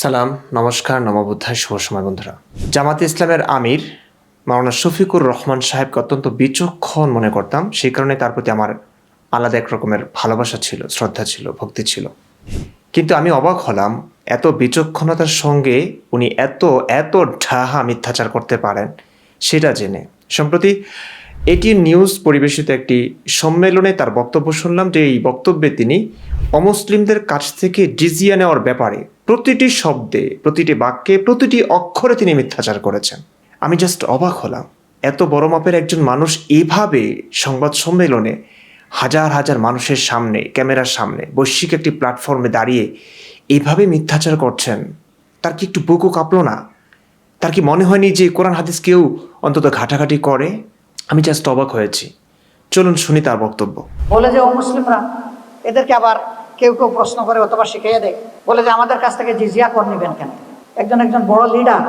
সালাম নমস্কার নমবুদ্ধায় শুভ সময় বন্ধুরা। জামাতে ইসলামের আমির মাওলানা শফিকুর রহমান সাহেবকে অত্যন্ত বিচক্ষণ মনে করতাম। সেই কারণে তার প্রতি আমার আলাদা এক রকমের ভালোবাসা ছিল, শ্রদ্ধা ছিল, ভক্তি ছিল। কিন্তু আমি অবাক হলাম এত বিচক্ষণতার সঙ্গে উনি এত এত ঢাহা মিথ্যাচার করতে পারেন, সেটা জেনে। সম্প্রতি এটি নিউজ পরিবেশিত একটি সম্মেলনে তার বক্তব্য শুনলাম যে এই বক্তব্যে তিনি অমুসলিমদের কাছ থেকে জিজিয়া নেওয়ার ব্যাপারে প্রতিটি শব্দে, প্রতিটি বাক্যে, প্রতিটি অক্ষরে তিনি মিথ্যাচার করেছেন। আমি জাস্ট অবাক হলাম। এত বড় মাপের একজন মানুষ এভাবে সংবাদ সম্মেলনে হাজার হাজার মানুষের সামনে, ক্যামেরার সামনে, বৈশ্বিক একটি প্ল্যাটফর্মে দাঁড়িয়ে এভাবে মিথ্যাচার করছেন, তার কি একটু বুকও কাঁপলো না? তার কি মনে হয়নি যে কোরআন হাদিস কেউ অন্তত ঘাটাঘাটি করে? আমি জাস্ট অবাক হয়েছি। চলুন শুনি তার বক্তব্য। বলে যে ও মুসলিমরা এদেরকে আবার কেউ কেউ প্রশ্ন করে অথবা শিখিয়ে দেয়, বলে যে আমাদের কাছ থেকে জিজিয়া কর নিবেন কেন? একজন একজন বড় লিডার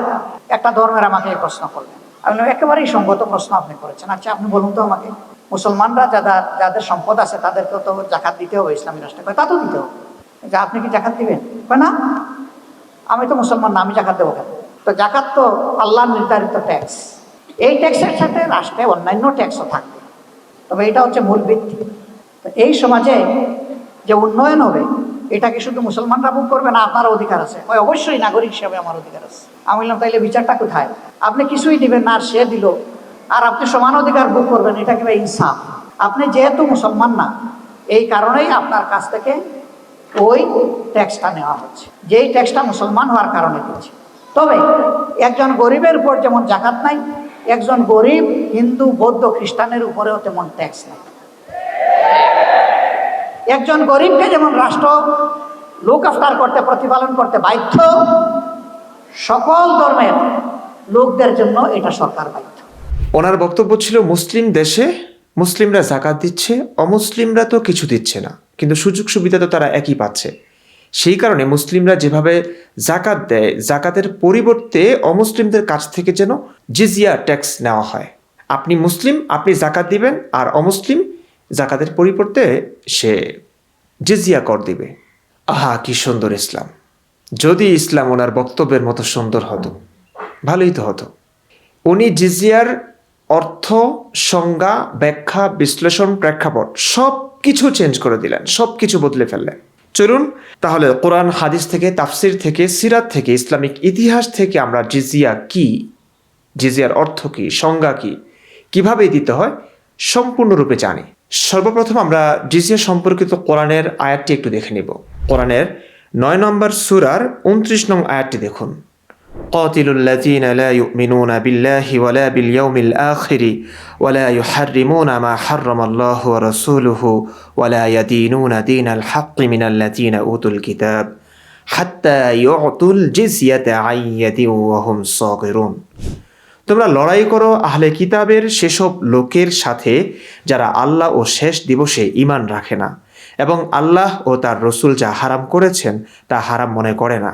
একটা ধর্মের আমাকে প্রশ্ন করলেন আমি একেবারেই সঙ্গত প্রশ্ন আপনি করেছেন। আচ্ছা আপনি বলুন তো আমাকে। মুসলমানরা যাদের যাদের সম্পদ আছে তাদেরকেও তো জাকাত দিতে হবে, ইসলামী রাষ্ট্রে। তা তো দিতে হবে। যে আপনি কি জাকাত দিবেন? না। আমি তো মুসলমান না, আমি জাকাত দেবো কেন? তো জাকাত তো আল্লাহ নির্ধারিত ট্যাক্স এই ট্যাক্সের সাথে রাষ্ট্রে অন্যান্য ট্যাক্সও থাকবে। তবে এটা হচ্ছে মূল ভিত্তি। তো এই সমাজে যে উন্নয়ন হবে এটা কি শুধু মুসলমানরা ভোগ করবে না আপনার অধিকার আছে। ওই অবশ্যই নাগরিক হিসাবে আমার অধিকার আছে। আমি বললাম, তাইলে বিচারটা কোথায়? আপনি কিছুই দিবেন না, আর সে দিল। আর আপনি সমান অধিকার ভোগ করবেন, এটা কিংবা ইনসাফ। আপনি যেহেতু মুসলমান না, এই কারণেই আপনার কাছ থেকে ওই ট্যাক্সটা নেওয়া হচ্ছে। যেই ট্যাক্সটা মুসলমান হওয়ার কারণে দিচ্ছে। তবে একজন গরিবের উপর যেমন জাকাত নাই, একজন গরিব হিন্দু, বৌদ্ধ খ্রিস্টানের উপরেও তেমন ট্যাক্স নাই। একজন গরিবকে যেমন রাষ্ট্র, লুক আফটার করতে, প্রতিপালন করতে বাধ্য, সকল ধর্মের লোকদের জন্য এটা সরকার বাধ্য। ওনার বক্তব্য ছিল, মুসলিম দেশে মুসলিমরা জাকাত দিচ্ছে, অমুসলিমরা তো কিছু দিচ্ছে না। কিন্তু সুযোগ সুবিধা তো তারা একই পাচ্ছে। সেই কারণে মুসলিমরা যেভাবে জাকাত দেয়, জাকাতের পরিবর্তে অমুসলিমদের কাছ থেকে যেন জিজিয়া ট্যাক্স নেওয়া হয়। আপনি মুসলিম, আপনি জাকাত দিবেন, আর অমুসলিম জাকাতের পরিবর্তে সে জিজিয়া কর দিবে। আহা, কি সুন্দর ইসলাম। যদি ইসলাম ওনার বক্তব্যের মতো সুন্দর হতো, ভালোই তো হতো। উনি জিজিয়ার অর্থ, সংজ্ঞা, ব্যাখ্যা, বিশ্লেষণ, প্রেক্ষাপট সব কিছু চেঞ্জ করে দিলেন, সব কিছু বদলে ফেললেন। চলুন, তাহলে কোরআন, হাদিস থেকে, তাফসির থেকে, সিরাত থেকে, ইসলামিক ইতিহাস থেকে আমরা জিজিয়া কি, জিজিয়ার অর্থ কি, সংজ্ঞা কি, কীভাবে দিতে হয় সম্পূর্ণরূপে জানি। সর্বপ্রথম আমরা জিজিয়া সম্পর্কিত কোরআনের আয়াতটি একটু দেখে নিব কোরআনের নয় নম্বর সুরার উনত্রিশ নং আয়াতটি দেখুন قاتلوا الذين لا يؤمنون بالله ولا باليوم الآخر ولا يحرمون ما حرم الله ورسوله ولا يدينون دين الحق من الذين أوتوا الكتاب حتى يعطوا الجزية عن يد وهم صاغرون তোমরা লড়াই করো আহলে কিতাবের সেসব লোকের সাথে যারা আল্লাহ ও শেষ দিবসে ইমান রাখে না এবং আল্লাহ ও তার রসুল যা হারাম করেছেন তা হারাম মনে করে না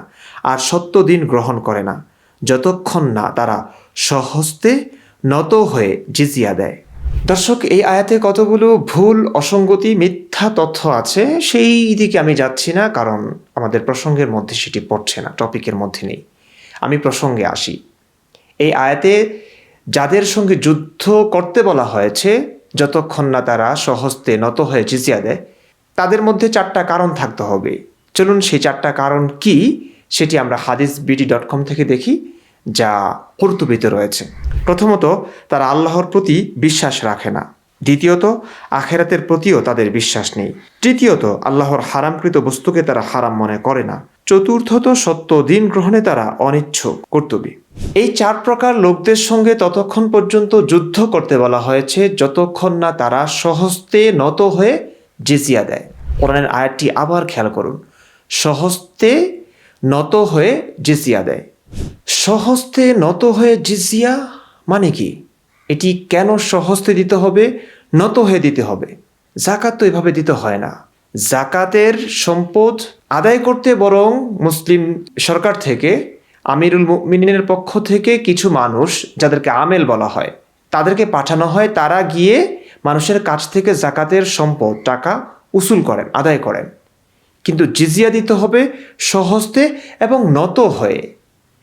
আর সত্য দিন গ্রহণ করে না। যতক্ষণ না তারা সহস্তে নত হয়ে জিজিয়া দেয়। দর্শক, এই আয়াতে কতগুলো ভুল, অসঙ্গতি, মিথ্যা তথ্য আছে সেই দিকে আমি যাচ্ছি না, কারণ আমাদের প্রসঙ্গের মধ্যে সেটি পড়ছে না, টপিকের মধ্যে নেই। আমি প্রসঙ্গে আসি। এই আয়াতে যাদের সঙ্গে যুদ্ধ করতে বলা হয়েছে, যতক্ষণ না তারা সহস্তে নত হয়ে জিজিয়া দেয়, তাদের মধ্যে চারটা কারণ থাকতে হবে। চলুন সেই চারটা কারণ কি, সেটি আমরা হাদিস বিডি ডট কম থেকে দেখি, যা কর্তুবিতে রয়েছে। প্রথমত, তারা আল্লাহর প্রতি বিশ্বাস রাখে না। দ্বিতীয়ত, আখেরাতের প্রতিও তাদের বিশ্বাস নেই। তৃতীয়ত, আল্লাহর হারামকৃত বস্তুকে তারা হারাম মনে করে না। চতুর্থত, সত্য দিন গ্রহণে তারা অনিচ্ছুক কর্তব্য। এই চার প্রকার লোকদের সঙ্গে ততক্ষণ পর্যন্ত যুদ্ধ করতে বলা হয়েছে, যতক্ষণ না তারা সহস্তে নত হয়ে জিজিয়া দেয়। কোরআনের আয়াতটি আবার খেয়াল করুন। সহস্তে নত হয়ে জিজিয়া দেয়। সহস্তে নত হয়ে জিজিয়া মানে কি? এটি কেন সহস্তে দিতে হবে? নত হয়ে দিতে হবে। জাকাত তো এভাবে দিতে হয় না। জাকাতের সম্পদ আদায় করতে বরং মুসলিম সরকার থেকে, আমিরুল মুমিনের পক্ষ থেকে কিছু মানুষ যাদেরকে আমেল বলা হয়, তাদেরকে পাঠানো হয়। তারা গিয়ে মানুষের কাছ থেকে জাকাতের সম্পদ, টাকা উসুল করেন, আদায় করেন। কিন্তু জিজিয়া দিতে হবে সহজতে এবং নত হয়ে।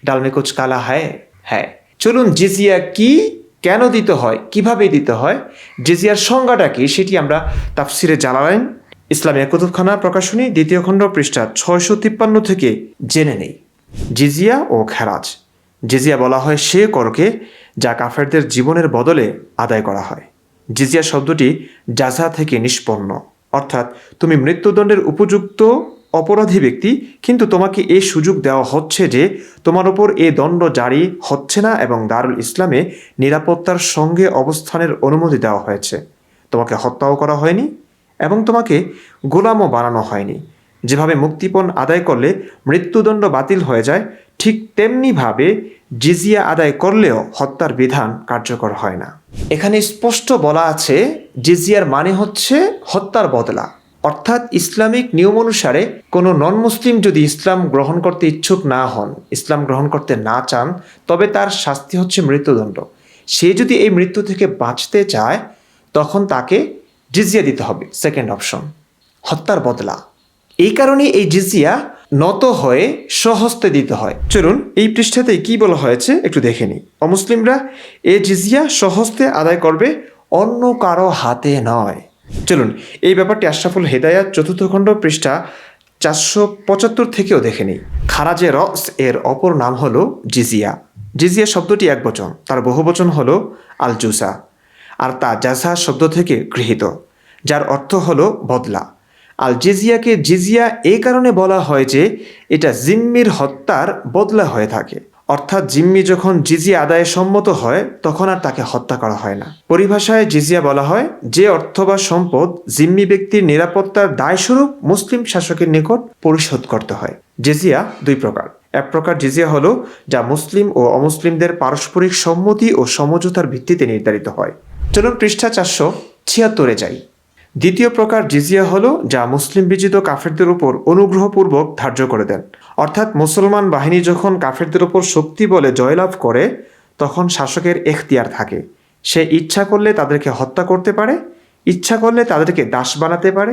ডালমে কুচ কালা হয় হ্যাঁ। চলুন জিজিয়া কি কেন দিতে হয়, কীভাবে দিতে হয়, জিজিয়ার সংজ্ঞাটা কি, সেটি আমরা তাফসিরে জালালাইন, ইসলামিয়া কুতুবখানা প্রকাশনী, দ্বিতীয় খণ্ড পৃষ্ঠা ছয়শো তিপ্পান্ন থেকে জেনে নেই। জিজিয়া ও খেরাজ। জিজিয়া বলা হয় সে করকে যা কাফেরদের জীবনের বদলে আদায় করা হয়। জিজিয়া শব্দটি জাজা থেকে নিষ্পন্ন। অর্থাৎ তুমি মৃত্যুদণ্ডের উপযুক্ত অপরাধী ব্যক্তি, কিন্তু তোমাকে এই সুযোগ দেওয়া হচ্ছে যে তোমার ওপর এ দণ্ড জারি হচ্ছে না এবং দারুল ইসলামে নিরাপত্তার সঙ্গে অবস্থানের অনুমতি দেওয়া হয়েছে। তোমাকে হত্যাও করা হয়নি এবং তোমাকে গোলামও বানানো হয়নি। যেভাবে মুক্তিপণ আদায় করলে মৃত্যুদণ্ড বাতিল হয়ে যায়, ঠিক তেমনিভাবে জিজিয়া আদায় করলেও হত্যার বিধান কার্যকর হয় না। এখানে স্পষ্ট বলা আছে, জিজিয়ার মানে হচ্ছে হত্যার বদলা। অর্থাৎ ইসলামিক নিয়ম অনুসারে কোনো নন মুসলিম যদি ইসলাম গ্রহণ করতে ইচ্ছুক না হন, ইসলাম গ্রহণ করতে না চান, তবে তার শাস্তি হচ্ছে মৃত্যুদণ্ড। সে যদি এই মৃত্যু থেকে বাঁচতে চায়, তখন তাকে জিজিয়া দিতে হবে সেকেন্ড অপশন হত্যার বদলা। এই কারণে এই জিজিয়া নত হয়ে সহস্তে দিতে হয়। চলুন, এই পৃষ্ঠাতে কি বলা হয়েছে একটু দেখে নিই। অমুসলিমরা এ জিজিয়া সহস্তে আদায় করবে অন্য কারও হাতে নয়। চলুন, এই ব্যাপারটি আশরাফুল হেদায়াত চতুর্থ খণ্ড পৃষ্ঠা চারশো পঁচাত্তর থেকেও দেখে নিই। খারাজে রস এর অপর নাম হলো জিজিয়া। জিজিয়া শব্দটি এক বচন, তার বহু বচন হলো আল আর তা জাজা শব্দ থেকে গৃহীত, যার অর্থ হল বদলা। আল জিজিয়াকে জিজিয়া এই কারণে বলা হয় যে, এটা জিম্মির হত্যার বদলা হয়ে থাকে। অর্থাৎ জিম্মি যখন জিজিয়া আদায়ে সম্মত হয়, তখন আর তাকে হত্যা করা হয় না। পরিভাষায় জিজিয়া বলা হয়, যে অর্থ বা সম্পদ জিম্মি ব্যক্তির নিরাপত্তার দায়স্বরূপ মুসলিম শাসকের নিকট পরিশোধ করতে হয়। জিজিয়া দুই প্রকার। এক প্রকার জিজিয়া হলো, যা মুসলিম ও অমুসলিমদের পারস্পরিক সম্মতি ও সমঝোতার ভিত্তিতে নির্ধারিত হয়। চলুন পৃষ্ঠা চারশো ছিয়াত্তরে যাই। দ্বিতীয় প্রকার জিজিয়া হলো, যা মুসলিম বিজিত কাফেরদের উপর অনুগ্রহপূর্বক ধার্য করে দেন। অর্থাৎ মুসলমান বাহিনী যখন কাফেরদের উপর শক্তি বলে জয়লাভ করে, তখন শাসকের এখতিয়ার থাকে। সে ইচ্ছা করলে তাদেরকে হত্যা করতে পারে, ইচ্ছা করলে তাদেরকে দাস বানাতে পারে,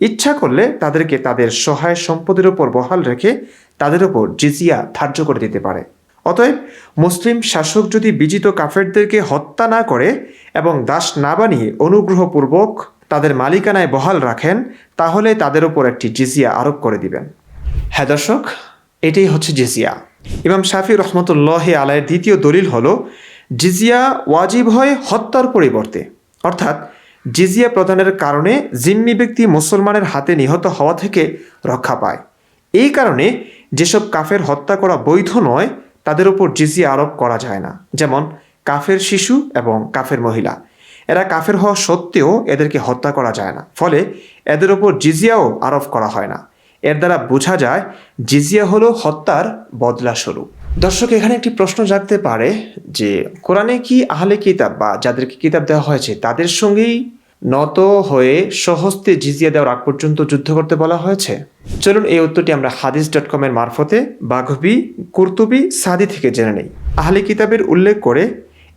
ইচ্ছা করলে তাদেরকে তাদের সহায় সম্পদের উপর বহাল রেখে তাদের উপর জিজিয়া ধার্য করে দিতে পারে। অতএব মুসলিম শাসক যদি বিজিত কাফেরদেরকে হত্যা না করে এবং দাস না বানিয়ে অনুগ্রহপূর্বক তাদের মালিকানায় বহাল রাখেন, তাহলে তাদের ওপর একটি জিজিয়া আরোপ করে দিবেন। হ্যাঁ দর্শক, এটাই হচ্ছে জিজিয়া। ইমাম শাফি রহমতুল্লাহ আলায়ের দ্বিতীয় দলিল হল, জিজিয়া ওয়াজিব হয় হত্যার পরিবর্তে। অর্থাৎ, জিজিয়া প্রদানের কারণে জিম্মি ব্যক্তি মুসলমানের হাতে নিহত হওয়া থেকে রক্ষা পায়। এই কারণে যেসব কাফের হত্যা করা বৈধ নয়, তাদের উপর জিজিয়া আরোপ করা যায় না। যেমন, কাফের শিশু এবং কাফের মহিলা। এরা কাফের হওয়া সত্ত্বেও এদেরকে হত্যা করা যায় না। ফলে, এদের ওপর জিজিয়াও আরোপ করা হয় না। এর দ্বারা বোঝা যায় জিজিয়া হলো হত্যার বদলা স্বরূপ দর্শক, এখানে একটি প্রশ্ন জাগতে পারে যে, কোরআনে কি আহলে কিতাব বা যাদেরকে কিতাব দেওয়া হয়েছে, তাদের সঙ্গেই নত হয়ে সহস্তে জিজিয়া দেওয়ার আগ পর্যন্ত যুদ্ধ করতে বলা হয়েছে? চলুন এই উত্তরটি আমরা হাদিস ডট কমের মারফতে বাঘবি কুর্তুবি, সাদি থেকে জেনে নেই। আহলে কিতাবের উল্লেখ করে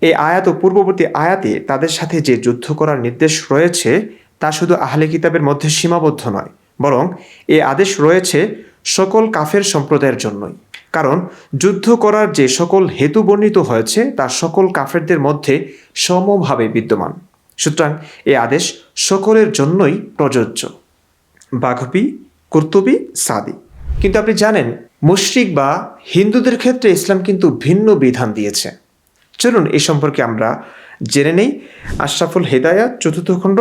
এই আয়াত ও পূর্ববর্তী আয়াতে তাদের সাথে যে যুদ্ধ করার নির্দেশ রয়েছে, তা শুধু আহলে কিতাবের মধ্যে সীমাবদ্ধ নয়। বরং এ আদেশ রয়েছে সকল কাফের সম্প্রদায়ের জন্যই। কারণ যুদ্ধ করার যে সকল হেতু বর্ণিত হয়েছে, তা সকল কাফেরদের মধ্যে সমভাবে বিদ্যমান। সুতরাং এ আদেশ সকলের জন্যই প্রযোজ্য। বাঘবি, কুর্তুবি, সাদি। কিন্তু আপনি জানেন, মুশরিক বা হিন্দুদের ক্ষেত্রে ইসলাম কিন্তু ভিন্ন বিধান দিয়েছে। চলুন এই সম্পর্কে আমরা জেনে নেই। আশরাফুল হেদায়া চতুর্থ খণ্ড,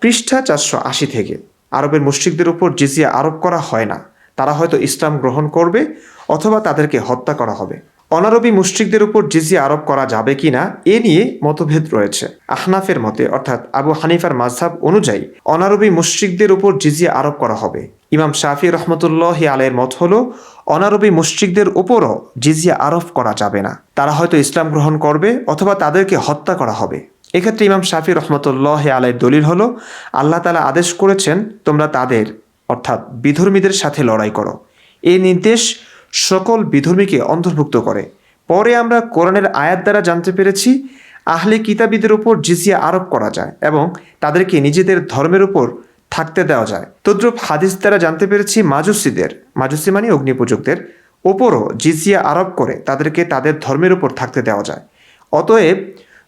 পৃষ্ঠা চারশো আশি থেকে। আরবের মুশ্রিকদের উপর জিজিয়া আরোপ করা হয় না। তারা হয়তো ইসলাম গ্রহণ করবে অথবা তাদেরকে হত্যা করা হবে। অনারবি মুশ্রিকদের উপর জিজিয়া আরোপ করা যাবে কি না, এ নিয়ে মতভেদ রয়েছে। আহনাফের মতে, অর্থাৎ আবু হানিফার মাঝহাব অনুযায়ী, অনারবি মুশ্রিকদের উপর জিজিয়া আরোপ করা হবে। ইমাম শাফি রহমতুল্লাহ আলের মত হল, অনারবি মুশ্রিকদের উপরও জিজিয়া আরোপ করা যাবে না। তারা হয়তো ইসলাম গ্রহণ করবে অথবা তাদেরকে হত্যা করা হবে। এক্ষেত্রে ইমাম শাফি রহমতুল্লাহ আলের দলিল হলো, আল্লাহ তালা আদেশ করেছেন, তোমরা তাদের, অর্থাৎ বিধর্মীদের সাথে লড়াই করো। এই নির্দেশ সকল বিধর্মীকে অন্তর্ভুক্ত করে। পরে আমরা কোরআনের আয়াত দ্বারা জানতে পেরেছি, আহলে কিতাবীদের উপর জিজিয়া আরোপ করা যায় এবং তাদেরকে নিজেদের ধর্মের উপর থাকতে দেওয়া যায়। তদ্রুপ হাদিস দ্বারা জানতে পেরেছি, মাজুসিদের, মাজুসি মানে অগ্নিপূজকদের ওপরও জিজিয়া আরোপ করে তাদেরকে তাদের ধর্মের উপর থাকতে দেওয়া যায়। অতএব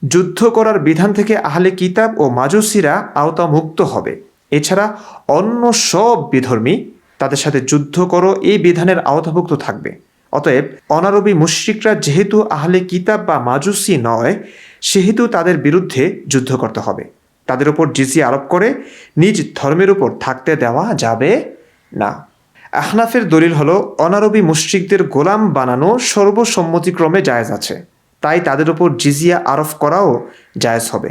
যুদ্ধ করার বিধান থেকে আহলে কিতাব ও মাজুসিরা আওতামুক্ত হবে। এছাড়া অন্য সব বিধর্মী তাদের সাথে যুদ্ধ করো, এই বিধানের আওতাভুক্ত থাকবে। অতএব অনারবি মুশ্রিকরা যেহেতু আহলে কিতাব বা মাজুসি নয়, সেহেতু তাদের বিরুদ্ধে যুদ্ধ করতে হবে। তাদের উপর জিজি আরোপ করে, নিজ ধর্মের উপর থাকতে দেওয়া যাবে না। আহনাফের দলিল হলো, অনারবি মুশ্রিকদের গোলাম বানানো সর্বসম্মতিক্রমে জায়েজ আছে। তাই তাদের উপর জিজিয়া আরোপ করাও জায়েজ হবে।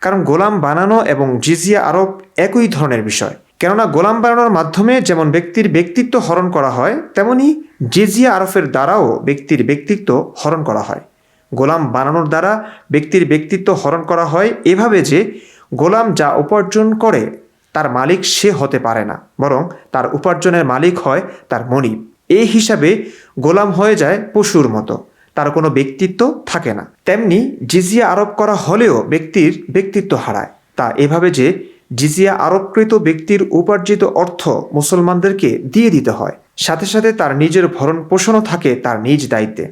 কারণ গোলাম বানানো এবং জিজিয়া আরোপ একই ধরনের বিষয়। কেননা গোলাম বানানোর মাধ্যমে যেমন ব্যক্তির ব্যক্তিত্ব হরণ করা হয়, তেমনি জিজিয়া আরফের দ্বারাও ব্যক্তির ব্যক্তিত্ব হরণ করা হয়। গোলাম বানানোর দ্বারা ব্যক্তির ব্যক্তিত্ব হরণ করা হয় এভাবে যে গোলাম যা উপার্জন করে, তার মালিক সে হতে পারে না, বরং তার উপার্জনের মালিক হয় তার মনিব। এই হিসাবে গোলাম হয়ে যায় পশুর মতো। তার কোনো ব্যক্তিত্ব থাকে না। তেমনি জিজিয়া আরোপ করা হলেও ব্যক্তির ব্যক্তিত্ব হারায়। তা এভাবে যে জিজিয়া আরোপকৃত ব্যক্তির উপার্জিত অর্থ মুসলমানদেরকে দিয়ে দিতে হয়, সাথে সাথে তার নিজের ভরণ পোষণও থাকে তার নিজ দায়িত্বে।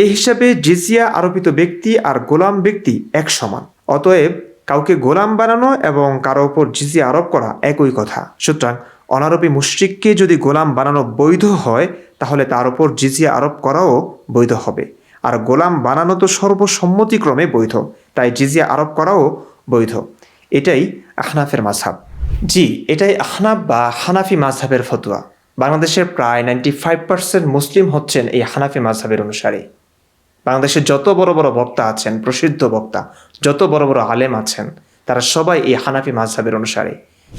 এই হিসাবে জিজিয়া আরোপিত ব্যক্তি আর গোলাম ব্যক্তি এক সমান। অতএব কাউকে গোলাম বানানো এবং কারও ওপর জিজিয়া আরোপ করা একই কথা। সুতরাং অনারবি মুশ্রিককে যদি গোলাম বানানো বৈধ হয়, তাহলে তার ওপর জিজিয়া আরোপ করাও বৈধ হবে। আর গোলাম বানানো তো সর্বসম্মতিক্রমে বৈধ, তাই জিজিয়া আরোপ করাও বৈধ। এটাই আহনাফের মাঝহাব। জি, এটাই আহনাফ বা হানাফি মাঝহাবের ফতোয়া। বাংলাদেশের প্রায় নাইনটি ফাইভ পার্সেন্ট মুসলিম হচ্ছেন এই হানাফি মাঝহাবের অনুসারী। বাংলাদেশের যত বড় বড় বক্তা আছেন, প্রসিদ্ধ বক্তা, যত বড় বড় আলেম আছেন, তারা সবাই এই হানাফি মাঝহাবের অনুসারী।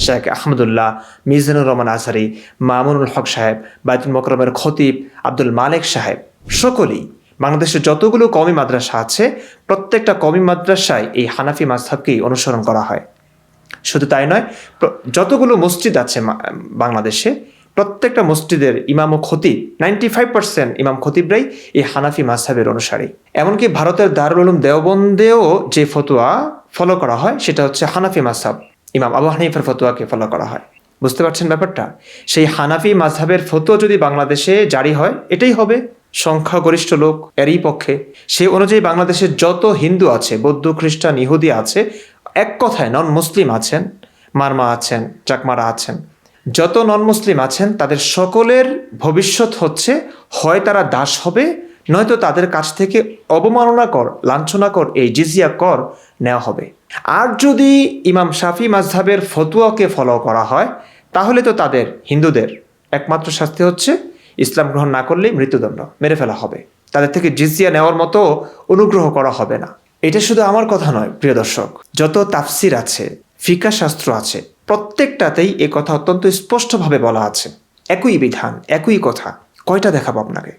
শেখ আহমদুল্লাহ, মিজানুর রহমান আজহারি, মামুনুল হক সাহেব, বাইতুল মকরমের খতিব আব্দুল মালেক সাহেব, সকলেই বাংলাদেশে যতগুলো কমি মাদ্রাসা আছে, প্রত্যেকটা কমি মাদ্রাসায় এই হানাফি মাঝহাবকেই অনুসরণ করা হয়। শুধু তাই নয় যতগুলো মসজিদ আছে বাংলাদেশে, প্রত্যেকটা মসজিদের ইমাম ও খতিব নাইনটি ফাইভ পার্সেন্ট ইমাম খতিবরাই এই হানাফি মাঝহাবের অনুসারী। এমনকি ভারতের দারুল উলুম দেওবন্দেও যে ফতোয়া ফলো করা হয়, সেটা হচ্ছে হানাফি মাঝহাব ইমাম আবু হানিফের ফতোয়াকে ফলো করা হয়। বুঝতে পারছেন ব্যাপারটা? সেই হানাফি মাঝহাবের ফতোয়া যদি বাংলাদেশে জারি হয়, এটাই হবে সংখ্যাগরিষ্ঠ লোক এরই পক্ষে। সেই অনুযায়ী বাংলাদেশের যত হিন্দু আছে, বৌদ্ধ, খ্রিস্টান, ইহুদি আছে, এক কথায় নন মুসলিম আছেন, মারমা আছেন, চাকমারা আছেন। যত নন মুসলিম আছেন, তাদের সকলের ভবিষ্যৎ হচ্ছে, হয় তারা দাস হবে, নয়তো তাদের কাছ থেকে অবমাননাকর, লাঞ্ছনাকর এই জিজিয়া কর নেওয়া হবে। আর যদি ইমাম শাফি মাজহাবের ফতুয়াকে ফলো করা হয়, তাহলে তো তাদের হিন্দুদের একমাত্র শাস্তি হচ্ছে ইসলাম গ্রহণ না করলেই মৃত্যুদণ্ড মেরে ফেলা হবে। তাদের থেকে জিজিয়া নেওয়ার মতো অনুগ্রহ করা হবে না। এটা শুধু আমার কথা নয়, প্রিয় দর্শক। যত তাফসির আছে, ফিকা শাস্ত্র আছে, প্রত্যেকটাতেই এ কথা অত্যন্ত স্পষ্টভাবে বলা আছে। একই বিধান, একই কথা, কয়টা দেখাবো আপনাকে?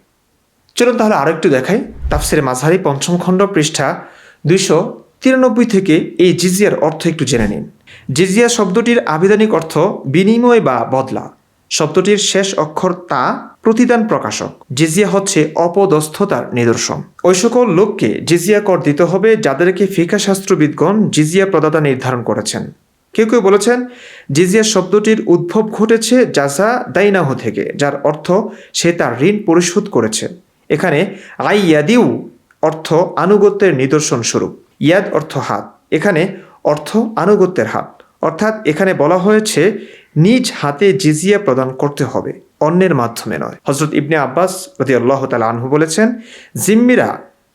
চলুন তাহলে আরও একটু দেখাই। তাফসিরে মাঝহারি পঞ্চম খণ্ড পৃষ্ঠা দুইশো তিরানব্বই থেকে এই জিজিয়ার অর্থ একটু জেনে নিন। জিজিয়া শব্দটির আবিধানিক অর্থ বিনিময় বা বদলা। শব্দটির শেষ অক্ষর তা প্রতিদান প্রকাশক। জিজিয়া হচ্ছে অপদস্থতার নিদর্শন। ওই সকল লোককে জিজিয়া কর দিতে হবে যাদেরকে ফিকা শাস্ত্রবিদগণ জিজিয়া প্রদাতা নির্ধারণ করেছেন। কেউ কেউ বলেছেন, জিজিয়া শব্দটির উদ্ভব ঘটেছে জাজা দাইনাহ থেকে, যার অর্থ সে তার ঋণ পরিশোধ করেছে। এখানে আই ইয়াদিউ অর্থ আনুগত্যের নিদর্শন স্বরূপ ইয়াদ অর্থ হাত। এখানে অর্থ আনুগত্যের হাত। অর্থাৎ এখানে বলা হয়েছে, নিজ হাতে জিজিয়া প্রদান করতে হবে, অন্যের মাধ্যমে নয়। হজরত ইবনে আব্বাস রদি আল্লাহ তালা আনহু বলেছেন, জিম্মিরা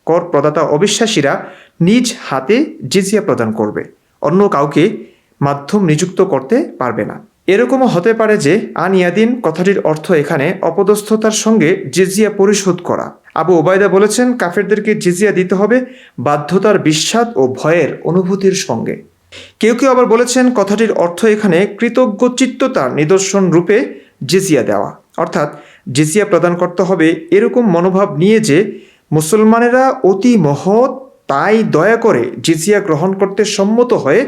কর প্রদাতা অবিশ্বাসীরা নিজ হাতে জিজিয়া প্রদান করবে, অন্য কাউকে মাধ্যম নিযুক্ত করতে পারবে না। এরকমও হতে পারে যে আনিয়াদিন কথাটির অর্থ এখানে অপদস্থতার সঙ্গে জিজিয়া পরিশোধ করা। আবু ওবায়দা বলেছেন, কাফেরদেরকে জিজিয়া দিতে হবে বাধ্যতার বিস্বাদ ও ভয়ের অনুভূতির সঙ্গে। কেউ কেউ আবার বলেছেন কথাটির অর্থ এখানে কৃতজ্ঞ চিত্ততার নিদর্শন রূপে জিজিয়া দেওয়া। অর্থাৎ জিজিয়া প্রদান করতে হবে এরকম মনোভাব নিয়ে যে মুসলমানেরা অতি মহৎ, তাই দয়া করে জিজিয়া গ্রহণ করতে সম্মত হয়ে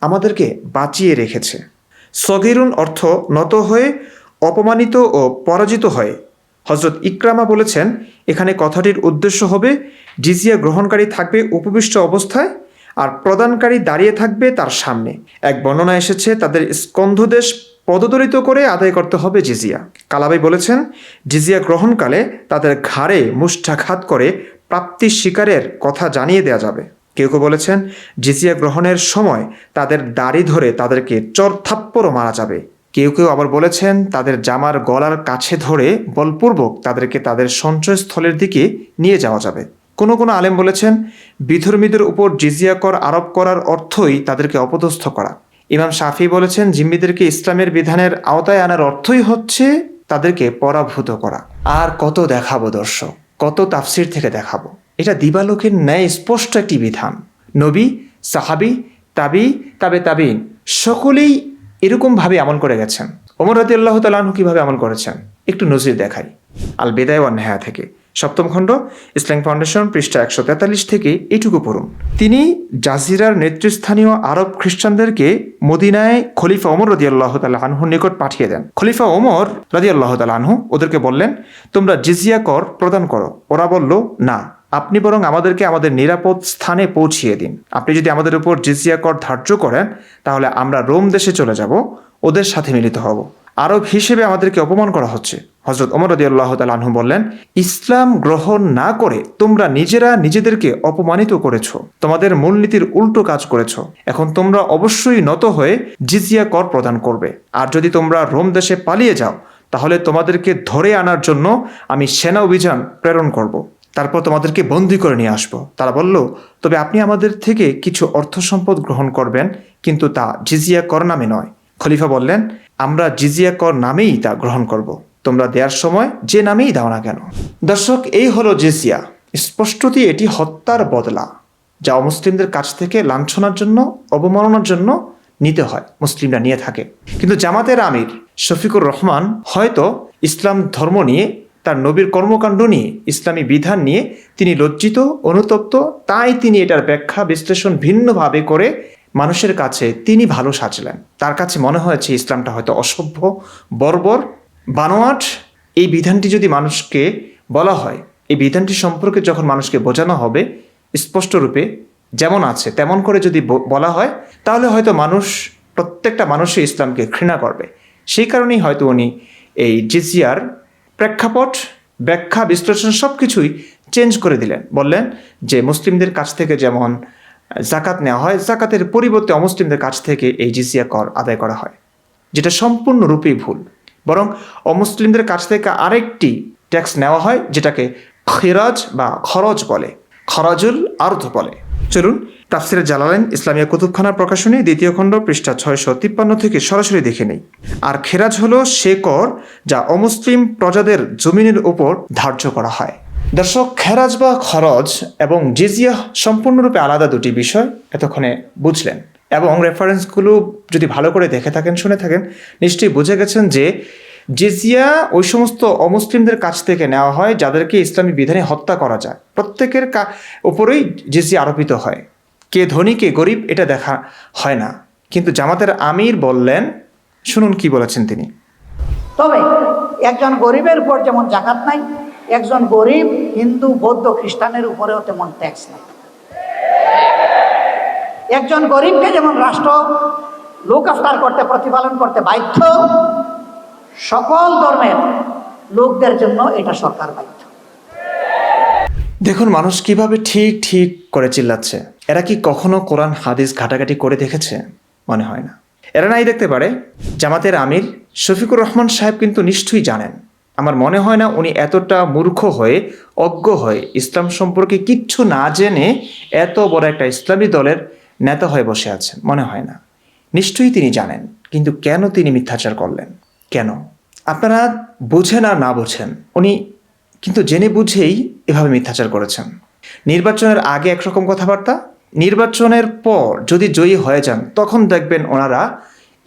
আমাদেরকে বাঁচিয়ে রেখেছে। সগিরুন অর্থ নত হয়ে, অপমানিত ও পরাজিত হয়ে। হজরত ইকরামা বলেছেন, এখানে কথাটির উদ্দেশ্য হবে, জিজিয়া গ্রহণকারী থাকবে উপবিষ্ট অবস্থায় আর প্রদানকারী দাঁড়িয়ে থাকবে তার সামনে। এক বর্ণনা এসেছে, তাদের স্কন্ধদেশ পদদলিত করে আদায় করতে হবে জিজিয়া। কালাবাই বলেছেন, জিজিয়া গ্রহণকালে তাদের ঘাড়ে মুষ্ঠাঘাত করে প্রাপ্তি শিকারের কথা জানিয়ে দেওয়া যাবে। কেউ কেউ বলেছেন, জিজিয়া গ্রহণের সময় তাদের দাড়ি ধরে তাদেরকে চর থাপ্পড়ও মারা যাবে। কেউ কেউ আবার বলেছেন, তাদের জামার গলার কাছে ধরে বলপূর্বক তাদেরকে তাদের সঞ্চয়স্থলের দিকে নিয়ে যাওয়া যাবে। কোনো কোনো আলেম বলেছেন, বিধর্মীদের উপর জিজিয়া কর আরোপ করার অর্থই তাদেরকে অপদস্থ করা। ইমাম শাফি বলেছেন, জিম্মিদেরকে ইসলামের বিধানের আওতায় আনার অর্থই হচ্ছে তাদেরকে পরাভূত করা। আর কত দেখাবো দর্শক, কত তাফসির থেকে দেখাবো। এটা দিবালোকের ন্যায় স্পষ্ট একটি বিধান। নবী, সাহাবি, তাবি, তাবে তাবিন, সকলেই এরকমভাবে আমল করে গেছেন। ওমর রাজি আল্লাহ তালু কীভাবে আমল করেছেন? একটু নজির দেখাই। আল বেদায় নেহা থেকে। সপ্তম খণ্ড ইসলাম ফাউন্ডেশন, পৃষ্ঠা একশো তেতাল্লিশ থেকে এটুকু পড়ুন। তিনি জাজিরার নেতৃস্থানীয় আরব খ্রিস্টানদেরকে মদিনায় খলিফা ওমর রদি আল্লাহ আনহুর নিকট পাঠিয়ে দেন। খলিফা ওমর রাজি আল্লাহ আনহু ওদেরকে বললেন, তোমরা জিজিয়া কর, প্রদান করো। ওরা বলল, না, আপনি বরং আমাদেরকে আমাদের নিরাপদ স্থানে পৌঁছিয়ে দিন। আপনি যদি আমাদের উপর জিজিয়া কর ধার্য করেন, তাহলে আমরা রোম দেশে চলে যাব, ওদের সাথে মিলিত হব। আরব হিসেবে আমাদেরকে অপমান করা হচ্ছে। হজরত রদি আল্লাহ তালহু বললেন, ইসলাম গ্রহণ না করে তোমরা নিজেরা নিজেদেরকে অপমানিত করেছ, তোমাদের মূলনীতির উল্টো কাজ করেছ। এখন তোমরা অবশ্যই নত হয়ে জিজিয়া কর প্রদান করবে। আর যদি তোমরা রোম দেশে পালিয়ে যাও, তাহলে তোমাদেরকে ধরে আনার জন্য আমি সেনা অভিযান প্রেরণ করব। তারপর তোমাদেরকে বন্দি করে নিয়ে আসব। তারা বলল, তবে আপনি আমাদের থেকে কিছু অর্থ সম্পদ গ্রহণ করবেন, কিন্তু তা জিজিয়া কর নামে নয়। খলিফা বললেন আমরা জিজিয়া কর নামেই তা গ্রহণ করব। তোমরা দেওয়ার সময় যে নামেই দাও না কেন। দর্শক, এই হলো জিজিয়া। স্পষ্টতই এটি হত্যার বদলা, যা অমুসলিমদের কাছ থেকে লাঞ্ছনার জন্য, অবমাননার জন্য নিতে হয়, মুসলিমরা নিয়ে থাকে। কিন্তু জামাতের আমির শফিকুর রহমান হয়তো ইসলাম ধর্ম নিয়ে, তার নবীর কর্মকাণ্ড নিয়ে, ইসলামী বিধান নিয়ে তিনি লজ্জিত, অনুতপ্ত, তাই তিনি এটার ব্যাখ্যা বিশ্লেষণ ভিন্নভাবে করে মানুষের কাছে তিনি ভালো সাজলেন। তার কাছে মনে হয়েছে ইসলামটা হয়তো অসভ্য, বর্বর, বানোয়াট। এই বিধানটি যদি মানুষকে বলা হয়, এই বিধানটি সম্পর্কে যখন মানুষকে বোঝানো হবে স্পষ্টরূপে যেমন আছে, তেমন করে যদি বলা হয়, তাহলে হয়তো মানুষ, প্রত্যেকটা মানুষই ইসলামকে ঘৃণা করবে। সেই কারণেই হয়তো উনি এই জিজিয়ার প্রেক্ষাপট, ব্যাখ্যা, বিশ্লেষণ সব কিছুই চেঞ্জ করে দিলেন। বললেন যে, মুসলিমদের কাছ থেকে যেমন জাকাত নেওয়া হয়, জাকাতের পরিবর্তে অমুসলিমদের কাছ থেকে এই জিজিয়া কর আদায় করা হয়, যেটা সম্পূর্ণরূপেই ভুল। বরং অমুসলিমদের কাছ থেকে আরেকটি ট্যাক্স নেওয়া হয়, যেটাকে খেরাজ বা খরচ বলে, খরাজুল আর্ধ বলে। চলুন, তাফসিরে জালালেন ইসলামিয়া কুতুবখানা প্রকাশনী, দ্বিতীয় খণ্ড, পৃষ্ঠা ছয়শো তিপ্পান্ন থেকে সরাসরি দেখে নেই। আর খেরাজ হলো সে কর যা অমুসলিম প্রজাদের জমিনের উপর ধার্য করা হয়। দর্শক, খেরাজ বা খরচ এবং জিজিয়া সম্পূর্ণরূপে আলাদা দুটি বিষয় এতক্ষণে বুঝলেন এবং রেফারেন্সগুলো যদি ভালো করে দেখে থাকেন, শুনে থাকেন, নিশ্চয়ই বুঝে গেছেন যে জিজিয়া ওই সমস্ত অমুসলিমদের কাছ থেকে নেওয়া হয় যাদেরকে ইসলামী বিধানে হত্যা করা যায়। প্রত্যেকের উপরেই জিজিয়া আরোপিত হয়। কে ধনী, কে গরিব, এটা দেখা হয় না। কিন্তু জামাতের আমির বললেন, শুনুন কি বলেছেন তিনি। তবে একজন গরিবের উপর যেমন জাকাত নাই একজন গরিব হিন্দু বৌদ্ধ খ্রিস্টানের উপরেও তেমন ট্যাক্স নেই। একজন গরিবকে যেমন রাষ্ট্র, লোক আফটার করতে, প্রতিপালন করতে বাধ্য, সকল ধর্মের লোকদের জন্য এটা সরকার বাধ্য। দেখুন, মানুষ কীভাবে ঠিক ঠিক করে চিল্লাচ্ছে? এরা কি কখনো কোরআন, হাদিস ঘাটাঘাটি করে দেখেছে? মনে হয় না। এরা নাই দেখতে পারে। জামাতের আমির শফিকুর রহমান সাহেব কিন্তু নিশ্চয়ই জানেন। আমার মনে হয় না উনি এতটা মূর্খ হয়ে অজ্ঞ হয়ে ইসলাম সম্পর্কে কিচ্ছু না জেনে এত বড় একটা ইসলামী দলের নেতা হয়ে বসে আছেন, মনে হয় না। নিশ্চয়ই তিনি জানেন, কিন্তু কেন তিনি মিথ্যাচার করলেন? কেন? আপনারা বুঝেন আর না বোঝেন, উনি কিন্তু জেনে বুঝেই এভাবে মিথ্যাচার করেছেন। নির্বাচনের আগে একরকম কথাবার্তা, নির্বাচনের পর যদি জয়ী হয়ে যান, তখন দেখবেন ওনারা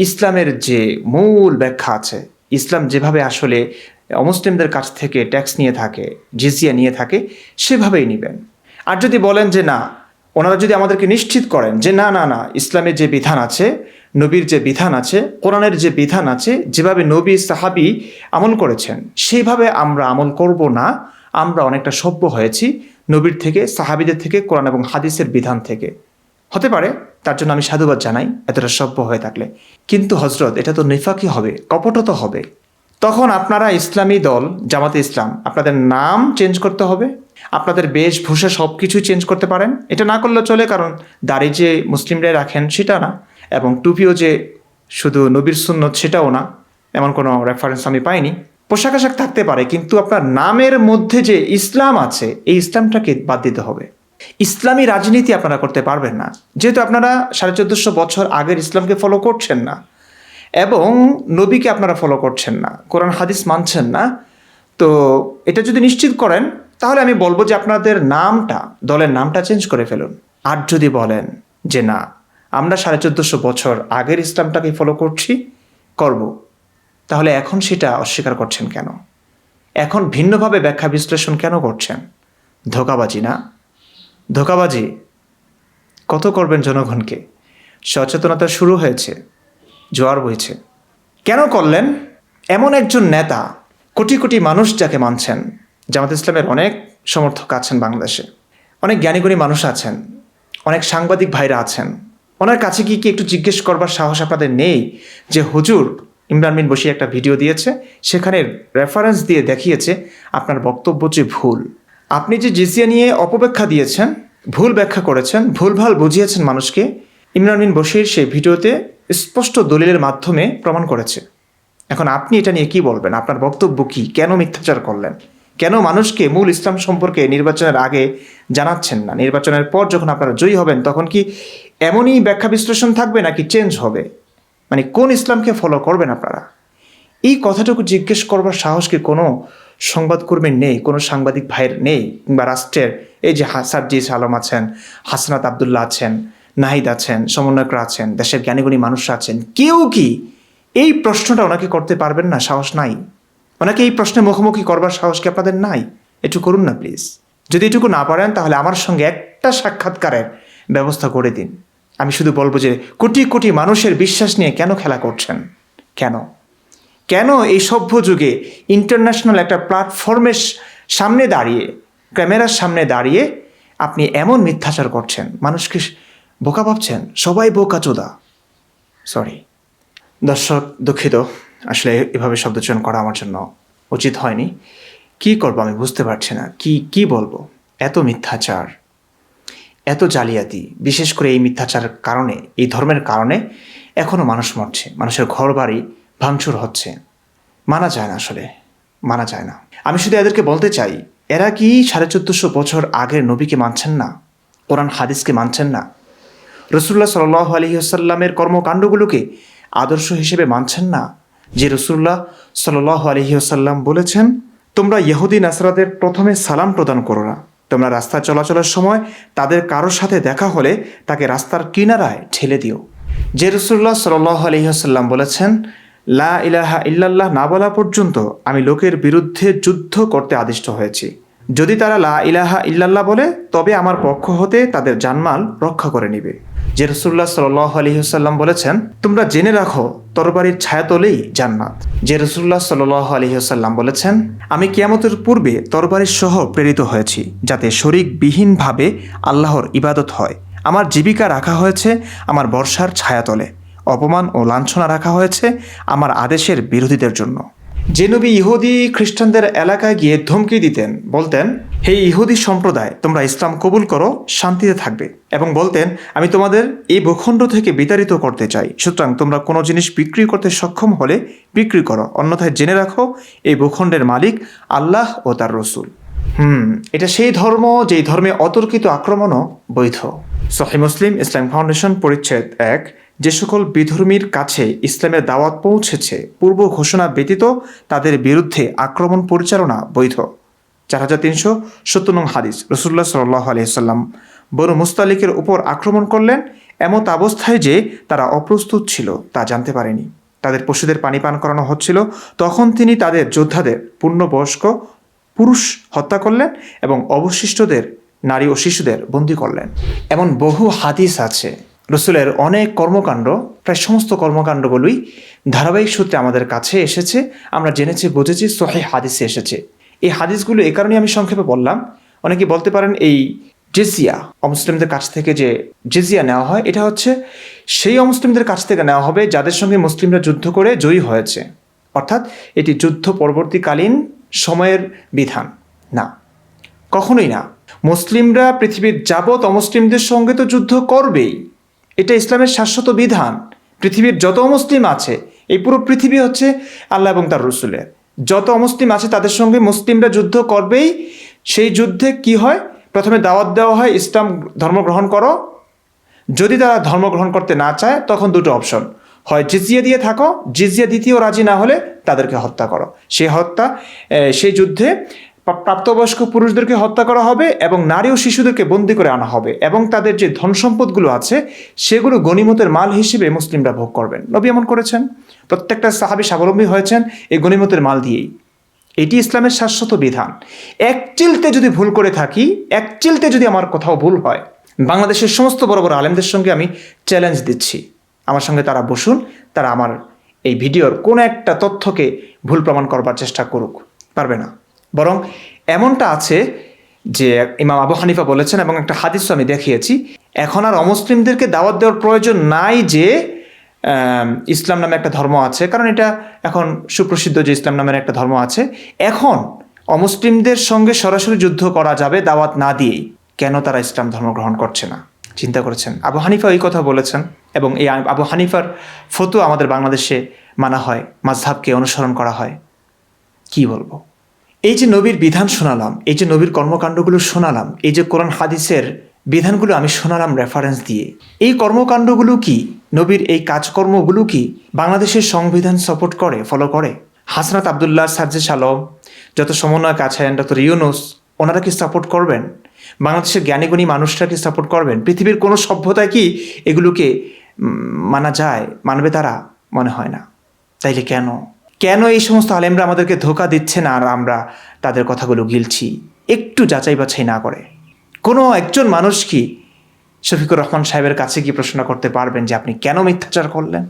ইসলামের যে মূল ব্যাখ্যা আছে, ইসলাম যেভাবে আসলে অমুসলিমদের কাছ থেকে ট্যাক্স নিয়ে থাকে, জিজিয়া নিয়ে থাকে, সেভাবেই নেবেন। আর যদি বলেন যে না, ওনারা যদি আমাদেরকে নিশ্চিত করেন যে না না না, ইসলামের যে বিধান আছে, নবীর যে বিধান আছে, কোরআনের যে বিধান আছে, যেভাবে নবী, সাহাবি আমল করেছেন সেইভাবে আমরা আমল করব না, আমরা অনেকটা সভ্য হয়েছি নবীর থেকে, সাহাবিদের থেকে, কোরআন এবং হাদিসের বিধান থেকে। হতে পারে, তার জন্য আমি সাধুবাদ জানাই, এতটা সভ্য হয়ে থাকলে। কিন্তু হজরত এটা তো নিফাকি হবে, কপটত হবে। তখন আপনারা ইসলামী দল, জামাতে ইসলাম, আপনাদের নাম চেঞ্জ করতে হবে। আপনাদের বেশভূষা সব কিছুই চেঞ্জ করতে পারেন। এটা না করলে চলে, কারণ দাড়ি যে মুসলিমরাই রাখেন সেটা না, এবং টুপিও যে শুধু নবীর সুন্নত সেটাও না, এমন কোনো রেফারেন্স আমি পাইনি। পোশাক আশাক থাকতে পারে, কিন্তু আপনার নামের মধ্যে যে ইসলাম আছে, এই ইসলামটাকে বাদ দিতে হবে। ইসলামী রাজনীতি আপনারা করতে পারবেন না। যেহেতু আপনারা সাড়ে চোদ্দশো বছর আগের ইসলামকে ফলো করছেন না এবং নবীকে আপনারা ফলো করছেন না, কোরআন, হাদিস মানছেন না, তো এটা যদি নিশ্চিত করেন, তাহলে আমি বলব যে আপনাদের নামটা, দলের নামটা চেঞ্জ করে ফেলুন। আর যদি বলেন যে না, আমরা সাড়ে চোদ্দশো বছর আগের ইসলামটাকে ফলো করছি, করব। তাহলে এখন সেটা অস্বীকার করছেন কেন? এখন ভিন্নভাবে ব্যাখ্যা বিশ্লেষণ কেন করছেন? ধোকাবাজি না? ধোকাবাজি? কত করবেন জনগণকে? সচেতনতা শুরু হয়েছে। জোয়ার বইছে। কেন করলেন? এমন একজন নেতা কোটি কোটি মানুষ যাকে মানছেন, জামাত ইসলামের অনেক সমর্থক আছেন বাংলাদেশে। অনেক জ্ঞানীগুণী মানুষ আছেন, অনেক সাংবাদিক ভাইরা আছেন। ওনার কাছে কি কি একটু জিজ্ঞেস করবার সাহস আপনাদের নেই যে হুজুর ইমরান বিন বসির একটা ভিডিও দিয়েছে, সেখানে রেফারেন্স দিয়ে দেখিয়েছে আপনার বক্তব্য যে ভুল। আপনি যে জিজিয়া নিয়ে অপব্যাখ্যা দিয়েছেন, ভুল ব্যাখ্যা করেছেন, ভুলভাল বুঝিয়েছেন মানুষকে ইমরান বিন বশির সেই ভিডিওতে স্পষ্ট দলিলের মাধ্যমে প্রমাণ করেছে। এখন আপনি এটা নিয়ে কি বলবেন? আপনার বক্তব্য কি? কেন মিথ্যাচার করলেন? কেন মানুষকে মূল ইসলাম সম্পর্কে নির্বাচনের আগে জানাচ্ছেন না? নির্বাচনের পর যখন আপনারা জয়ী হবেন, তখন কি এমনই ব্যাখ্যা বিশ্লেষণ থাকবে নাকি চেঞ্জ হবে? মানে কোন ইসলামকে ফলো করবেন আপনারা? এই কথাটুকু জিজ্ঞেস করবার সাহস কি কোনো সংবাদকর্মীর নেই? কোনো সাংবাদিক ভাইয়ের নেই? কিংবা রাষ্ট্রের? এই যে সার্জিস আলম আছেন, হাসনাত আবদুল্লাহ আছেন নাহিদ আছেন, সমন্বয়করা আছেন, দেশের জ্ঞানীগুণী মানুষরা আছেন, কেউ কি এই প্রশ্নটা ওনাকে করতে পারবেন না, সাহস নাই। ওনাকে এই প্রশ্নে মুখোমুখি করবার সাহস কি আপনাদের নাই? একটু করুন না, প্লিজ। যদি এটুকু না পারেন, তাহলে আমার সঙ্গে একটা সাক্ষাৎকারের ব্যবস্থা করে দিন। আমি শুধু বলব যে কোটি কোটি মানুষের বিশ্বাস নিয়ে কেন খেলা করছেন? কেন? কেন এই সভ্য যুগে ইন্টারন্যাশনাল একটা প্ল্যাটফর্মের সামনে দাঁড়িয়ে, ক্যামেরার সামনে দাঁড়িয়ে আপনি এমন মিথ্যাচার করছেন? মানুষকে বোকা ভাবছেন? সবাই বোকা চোদা। সরি দর্শক, দুঃখিত। আসলে এভাবে শব্দচয়ন করা আমার জন্য উচিত হয়নি। কি করব আমি বুঝতে পারছি না। কি কি বলব? এত মিথ্যাচার। এত জালিয়াতি। বিশেষ করে এই মিথ্যাচারের কারণে, এই ধর্মের কারণে এখনও মানুষ মরছে। মানুষের ঘর বাড়ি ভাঙচুর হচ্ছে। মানা যায় না আসলে। মানা যায় না। আমি শুধু এদেরকে বলতে চাই, এরা কি সাড়ে চোদ্দশো বছর আগের নবীকে মানছেন না? কোরআন, হাদিসকে মানছেন না? রসুল্লাহ সাল আলহিহাসাল্লামের কর্মকাণ্ডগুলোকে আদর্শ হিসেবে মানছেন না। যে রসুল্লাহ সাল আলহিহাসাল্লাম বলেছেন, তোমরা ইহুদি নাসরাদের প্রথমে সালাম প্রদান করো না। তোমরা রাস্তা চলাচলের সময় তাদের কারোর সাথে দেখা হলে তাকে রাস্তার কিনারায় ঠেলে দিও। যে রসুল্লাহ সাল আলহিহাসাল্লাম বলেছেন, লা ইলাহা ইল্লাল্লাহ না বলা পর্যন্ত আমি লোকের বিরুদ্ধে যুদ্ধ করতে আদিষ্ট হয়েছি। যদি তারা লা ইলাহা ইল্লাল্লাহ বলে, তবে আমার পক্ষ হতে তাদের জানমাল রক্ষা করে নিবে। যে রসুল্লাহ সাল আলহিহাল্লাম বলেছেন, তোমরা জেনে রাখো, তরবারির ছায়াতলেই জান্নাত। যে রসুল্লাহ সাল আলহিহাল্লাম বলেছেন, আমি কিয়ামতের পূর্বে তরবারির সহ প্রেরিত হয়েছি, যাতে শরিকবিহীনভাবে আল্লাহর ইবাদত হয়। আমার জীবিকা রাখা হয়েছে আমার বর্ষার ছায়াতলে। অপমান ও লাঞ্ছনা রাখা হয়েছে আমার আদেশের বিরোধীদের জন্য। যে নবী ইহুদি খ্রিস্টানদের এলাকায় গিয়ে ধমকি দিতেন, বলতেন, হে ইহুদি সম্প্রদায়, তোমরা ইসলাম কবুল করো, শান্তিতে থাকবে। এবং বলতেন, আমি তোমাদের এই ভূখণ্ড থেকে বিতাড়িত করতে চাই। সুতরাং তোমরা কোনো জিনিস বিক্রি করতে সক্ষম হলে বিক্রি করো। অন্যথায় জেনে রাখো, এই ভূখণ্ডের মালিক আল্লাহ ও তার রসুল। হুম, এটা সেই ধর্ম, যেই ধর্মে অতর্কিত আক্রমণও বৈধ। সহি মুসলিম ইসলাম ফাউন্ডেশন, পরিচ্ছেদ এক যে সকল বিধর্মীর কাছে ইসলামের দাওয়াত পৌঁছেছে, পূর্ব ঘোষণা ব্যতীত তাদের বিরুদ্ধে আক্রমণ পরিচালনা বৈধ। চার হাজার তিনশো সত্তর নং হাদিস রসুল্লাহ সাল্লাহ আলহিসাল্লাম বনু মুস্তালিকের উপর আক্রমণ করলেন এমত অবস্থায় যে তারা অপ্রস্তুত ছিল তা জানতে পারেনি। তাদের পশুদের পানি পান করানো হচ্ছিল। তখন তিনি তাদের যোদ্ধাদের পূর্ণবয়স্ক পুরুষ হত্যা করলেন এবং অবশিষ্টদের নারী ও শিশুদের বন্দী করলেন। এমন বহু হাদিস আছে রসুলের অনেক কর্মকাণ্ড, প্রায় সমস্ত কর্মকাণ্ডগুলোই ধারাবাহিক সূত্রে আমাদের কাছে এসেছে, আমরা জেনেছি, বুঝেছি, সহি হাদিসে এসেছে। এই হাদিসগুলো এ কারণে আমি সংক্ষেপে বললাম। অনেকে বলতে পারেন এই জেজিয়া, অমুসলিমদের কাছ থেকে যে জেজিয়া নেওয়া হয়, এটা হচ্ছে সেই অমুসলিমদের কাছ থেকে নেওয়া হবে যাদের সঙ্গে মুসলিমরা যুদ্ধ করে জয়ী হয়েছে। অর্থাৎ এটি যুদ্ধ পরবর্তীকালীন সময়ের বিধান। না, কখনোই না। মুসলিমরা পৃথিবীর যাবৎ অমুসলিমদের সঙ্গে তো যুদ্ধ করবেই। এটা ইসলামের শাশ্বত বিধান। পৃথিবীর যত মুসলিম আছে, এই পুরো পৃথিবী হচ্ছে আল্লাহ এবং তার রসুলের যত অমুসলিম আছে তাদের সঙ্গে মুসলিমরা যুদ্ধ করবেই। সেই যুদ্ধে কি হয়? প্রথমে দাওয়াত দেওয়া হয়, ইসলাম ধর্ম গ্রহণ করো। যদি তারা ধর্ম গ্রহণ করতে না চায়, তখন দুটো অপশন। হয় জিজিয়া দিয়ে থাকো, জিজিয়া দ্বিতীয় রাজি না হলে তাদেরকে হত্যা করো। সেই হত্যা সেই যুদ্ধে প্রাপ্তবয়স্ক পুরুষদেরকে হত্যা করা হবে এবং নারী ও শিশুদেরকে বন্দি করে আনা হবে এবং তাদের যে ধন সম্পদগুলো আছে, সেগুলো গণিমতের মাল হিসেবে মুসলিমরা ভোগ করবেন। নবী এমন করেছেন, প্রত্যেকটা সাহাবি স্বাবলম্বী হয়েছেন এই গণিমতের মাল দিয়েই। এটি ইসলামের শাশ্বত বিধান। এক চিলতে যদি ভুল করে থাকি, এক চিলতে যদি আমার কোথাও ভুল হয়, বাংলাদেশের সমস্ত বড় বড় আলেমদের সঙ্গে আমি চ্যালেঞ্জ দিচ্ছি। আমার সঙ্গে তারা বসুন, তারা আমার এই ভিডিওর কোনো একটা তথ্যকে ভুল প্রমাণ করবার চেষ্টা করুক। পারবে না। বরং এমনটা আছে যে ইমাম আবু হানিফা বলেছেন এবং একটা হাদিসও আমি দেখিয়েছি, এখন আর অমুসলিমদেরকে দাওয়াত দেওয়ার প্রয়োজন নাই যে ইসলাম নামে একটা ধর্ম আছে, কারণ এটা এখন সুপ্রসিদ্ধ যে ইসলাম নামের একটা ধর্ম আছে। এখন অমুসলিমদের সঙ্গে সরাসরি যুদ্ধ করা যাবে দাওয়াত না দিয়েই, কেন তারা ইসলাম ধর্ম গ্রহণ করছে না? চিন্তা করেছেন? আবু হানিফা এই কথা বলেছেন এবং এই আবু হানিফার ফটো আমাদের বাংলাদেশে মানা হয় মাঝহাবকে অনুসরণ করা হয়। কি বলব? এই যে নবীর বিধান শোনালাম, এই যে নবীর কর্মকাণ্ডগুলো শোনালাম, এই যে কোরআন হাদিসের বিধানগুলো আমি শোনালাম রেফারেন্স দিয়ে, এই কর্মকাণ্ডগুলো কি? নবীর এই কাজকর্মগুলো কি বাংলাদেশের সংবিধান সাপোর্ট করে ফলো করে? হাসনাত আবদুল্লাহ সাজ্জেস আলম যত সমন্বয়ক আছেন ডক্টর ইউনুস, ওনারা কি সাপোর্ট করবেন? বাংলাদেশের জ্ঞানীগুণী মানুষরা কি সাপোর্ট করবেন? পৃথিবীর কোনো সভ্যতায় কি এগুলোকে মানা যায়, মানবে তারা? মনে হয় না। তাইলে কেন? কেন এই সমস্ত আলেমরা আমাদেরকে ধোকা দিচ্ছে না আর আমরা তাদের কথাগুলো গিলছি? একটু যাচাই বাছাই না করে। কোনো একজন মানুষ কি শফিকুর রহমান সাহেবের কাছে কি প্রশ্ন করতে পারবেন যে আপনি কেন মিথ্যাচার করলেন?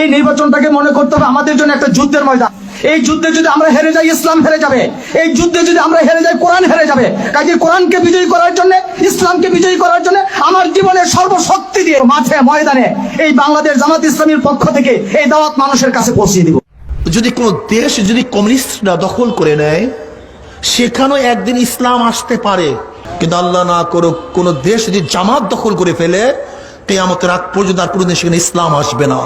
এই নির্বাচনটাকে মনে করতে হবে আমাদের জন্য একটা যুদ্ধের ময়দান। এই যুদ্ধে যদি আমরা হেরে যাই, ইসলাম হেরে যাবে। এই যুদ্ধে যদি আমরা হেরে যাই, কোরআন হেরে যাবে। কাজে কোরআনকে বিজয়ী করার জন্য, ইসলামকে বিজয়ী করার জন্য আমার জীবনের সর্বশক্তি দিয়ে মাঠে, ময়দানে এই বাংলাদেশ জামাত ইসলামীর পক্ষ থেকে এই দাওয়াত মানুষের কাছে পৌঁছিয়ে দিব। যদি কোনো দেশ যদি কমিউনিস্টরা দখল করে নেয়, সেখানেও একদিন ইসলাম আসতে পারে। কিন্তু আল্লাহ না করুক, কোন দেশ যদি জামাত দখল করে ফেলে, কেয়ামতের আগ পর্যন্ত আর কোনোদিন সেখানে ইসলাম আসবে না।